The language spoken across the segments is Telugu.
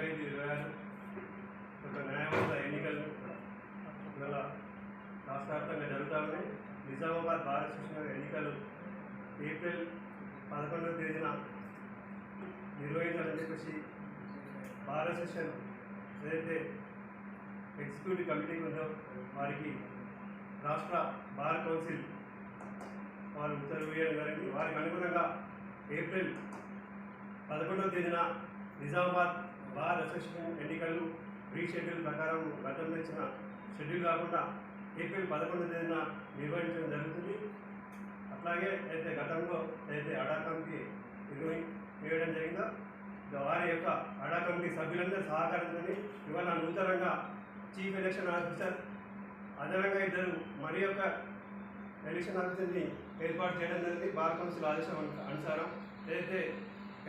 ఇరవై ఐదు ఇరవై ఒక న్యాయవాద ఎన్నికలు ఇవాళ రాష్ట్రవ్యాప్తంగా జరుగుతాయి. నిజామాబాద్ భారత శిక్షణ ఎన్నికలు ఏప్రిల్ పదకొండవ తేదీన నిర్వహించాలని చెప్పేసి భారత సెషన్ ఏదైతే ఎగ్జిక్యూటివ్ కమిటీ ఉందో వారికి రాష్ట్ర బార్ కౌన్సిల్ వారు ఉత్తర్వు వేయడం జరిగింది. వారికి అనుగుణంగా ఏప్రిల్ పదకొండవ తేదీన నిజామాబాద్ బార్ అసోసియేషన్ ఎన్నికలు ప్రీ షెడ్యూల్ ప్రకారం గతంలో ఇచ్చిన షెడ్యూల్ కాకుండా ఏప్రిల్ పదకొండు తేదీన నిర్వహించడం జరుగుతుంది. అట్లాగే అయితే గతంలో అయితే అడా కమిటీ నిర్వహించడం జరిగిందో వారి యొక్క అడా కమిటీ సభ్యులందరూ సహకరించని ఇవాళ నూతనంగా చీఫ్ ఎలక్షన్ ఆఫీసర్ అదనంగా ఇద్దరు మరి యొక్క ఎలక్షన్ ఆఫీసర్ని ఏర్పాటు చేయడం జరిగింది. బార్ కౌన్సిల్ ఆదేశం అనుసారం ఏదైతే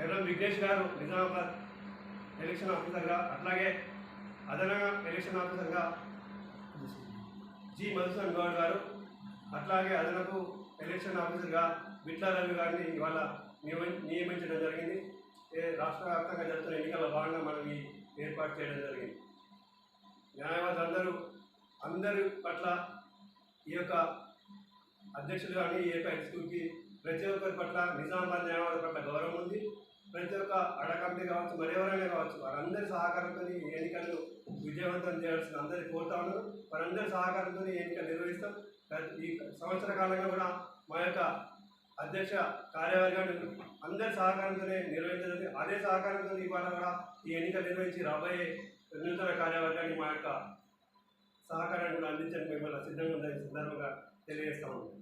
ఎర్రం విఘ్నేష్ గారు నిజామాబాద్ ఎలక్షన్ ఆఫీసర్గా అట్లాగే అదనంగా ఎలక్షన్ ఆఫీసర్గా జి మధుసూన్ గౌడ్ గారు అట్లాగే అదనపు ఎలక్షన్ ఆఫీసర్గా బిట్లా రవి గారిని ఇవాళ నియమ- నియమించడం జరిగింది. రాష్ట్ర వ్యాప్తంగా జరుగుతున్న ఎన్నికల భాగంగా మనం ఈ ఏర్పాటు చేయడం జరిగింది. న్యాయవాదులు అందరూ అందరి పట్ల ఈ యొక్క అధ్యక్షులు కానీ ఈ యొక్క ఎగ్జిక్యూటివ్కి ప్రతి ఒక్కరి పట్ల నిజామాబాద్ న్యాయవాదుల పట్ల గౌరవం ఉంది. ప్రతి ఒక్క అడ కంపెనీ కావచ్చు మరెవరైనా కావచ్చు వారందరి సహకారంతో ఈ ఎన్నికలు విజయవంతం చేయాల్సిన అందరికీ కోరుతా వారందరి సహకారంతో ఈ ఎన్నికలు నిర్వహిస్తాం. ఈ సంవత్సర కాలంగా కూడా మా యొక్క అధ్యక్ష కార్యవర్గాన్ని అందరి సహకారంతోనే నిర్వహించడం అదే సహకారంతో ఇవాళ కూడా ఈ ఎన్నికలు నిర్వహించి రాబోయే నూతన కార్యవర్గాన్ని మా యొక్క సహకారాన్ని కూడా అందించడానికి మిమ్మల్ని సిద్ధంగా ఉందని సందర్భంగా తెలియజేస్తా ఉన్నాం